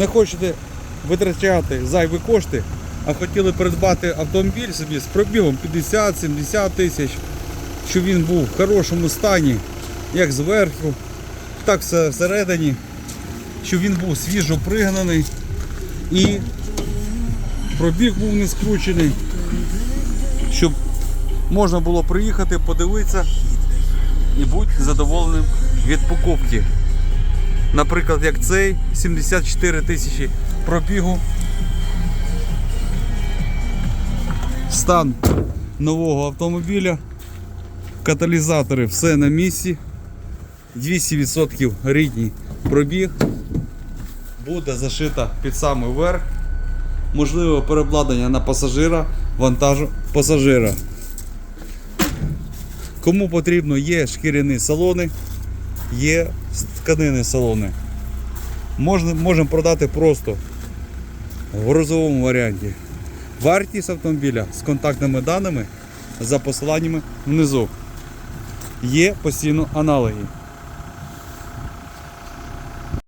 Не хочете витрачати зайві кошти, а хотіли придбати автомобіль собі з пробігом 50-70 тисяч, щоб він був в хорошому стані, як зверху, так все всередині, щоб він був свіжо пригнаний і пробіг був не скручений, щоб можна було приїхати, подивитися і бути задоволеним від покупки. Наприклад, як цей 74 тисячі пробігу. Стан нового автомобіля. Каталізатори все на місці. 200% рідній пробіг. Буде зашита під самий верх. Можливе переобладнання на пасажира, вантажу пасажира. Кому потрібно, є шкіряні салони, є з тканини салони. Можна, можемо продати просто в грузовому варіанті. Вартість автомобіля з контактними даними за посиланнями внизу. Є постійно аналоги.